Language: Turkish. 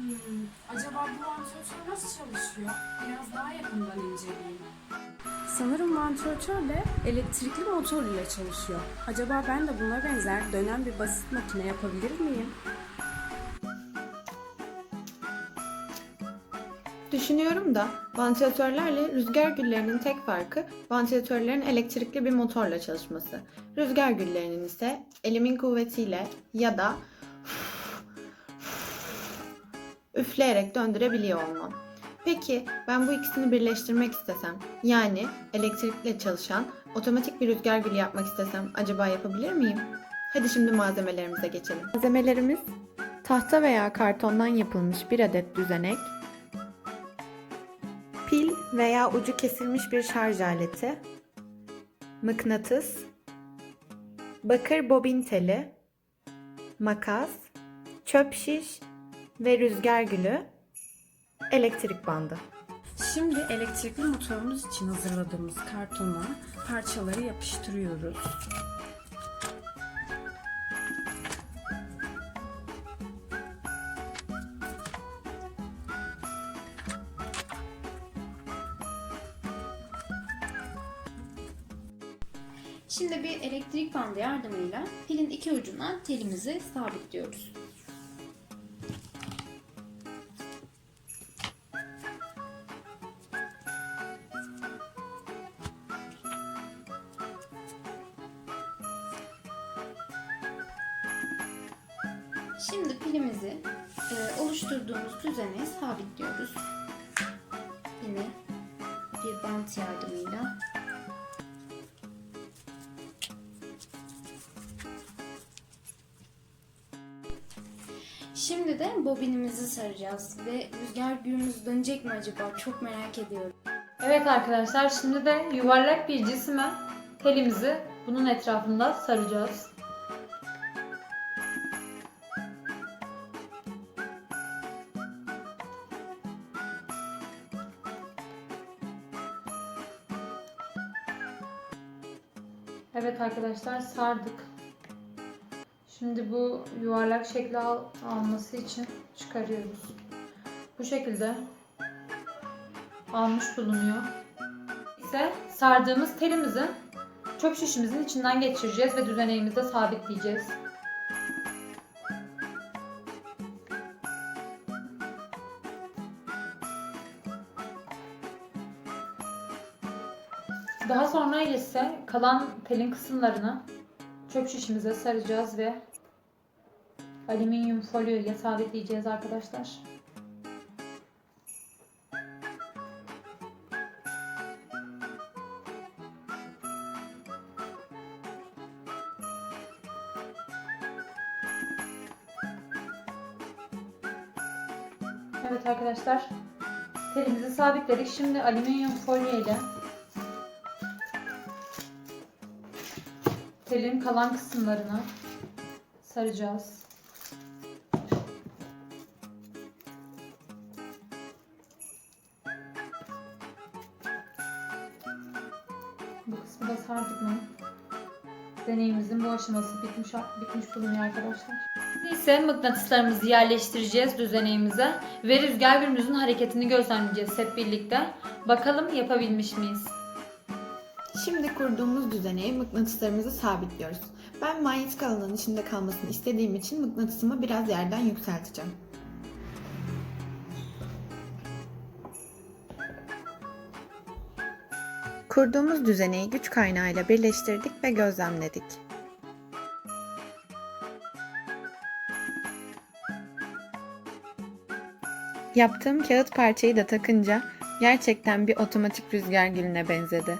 Hmm, acaba bu vantilatör nasıl çalışıyor? Biraz daha yakından inceleyeyim. Sanırım vantilatör de elektrikli motor ile çalışıyor. Acaba ben de buna benzer dönen bir basit makine yapabilir miyim? Düşünüyorum da vantilatörlerle rüzgar güllerinin tek farkı vantilatörlerin elektrikli bir motorla çalışması. Rüzgar güllerinin ise elimin kuvvetiyle ya da üfleyerek döndürebiliyor olmam. Peki ben bu ikisini birleştirmek istesem yani elektrikle çalışan otomatik bir rüzgar gülü yapmak istesem acaba yapabilir miyim? Hadi şimdi malzemelerimize geçelim. Malzemelerimiz tahta veya kartondan yapılmış bir adet düzenek, pil veya ucu kesilmiş bir şarj aleti, mıknatıs, bakır bobin teli, makas, çöp şiş ve rüzgar gülü, elektrik bandı. Şimdi elektrikli motorumuz için hazırladığımız kartona parçaları yapıştırıyoruz. Şimdi bir elektrik bandı yardımıyla pilin iki ucuna telimizi sabitliyoruz. Şimdi pilimizi e, oluşturduğumuz düzene sabitliyoruz. Yine bir bant yardımıyla Şimdi de bobinimizi saracağız ve rüzgar gülümüz dönecek mi acaba? Çok merak ediyorum. Evet arkadaşlar şimdi de yuvarlak bir cisme telimizi bunun etrafında saracağız. Evet arkadaşlar sardık. Şimdi bu yuvarlak şekli al- alması için çıkarıyoruz. Bu şekilde almış bulunuyor. İse sardığımız telimizi çöp şişimizin içinden geçireceğiz ve düzeneğimizde sabitleyeceğiz. Daha sonra ise kalan telin kısımlarını çöp şişimize saracağız ve alüminyum folyo ile sabitleyeceğiz arkadaşlar. Evet arkadaşlar. Telimizi sabitledik. Şimdi alüminyum folyo ile telin kalan kısımlarını saracağız. Bu kısmı da sardık mı? Deneyimizin bu aşaması bitmiş, bitmiş bulunuyor arkadaşlar. Neyse mıknatıslarımızı yerleştireceğiz düzeneğimize ve rüzgar gülümüzün hareketini gözlemleyeceğiz hep birlikte. Bakalım yapabilmiş miyiz? Şimdi kurduğumuz düzeneğe mıknatıslarımızı sabitliyoruz. Ben manyetik alanın içinde kalmasını istediğim için mıknatısımı biraz yerden yükselteceğim. Kurduğumuz düzeneyi güç kaynağıyla birleştirdik ve gözlemledik. Yaptığım kağıt parçayı da takınca gerçekten bir otomatik rüzgar gülüne benzedi.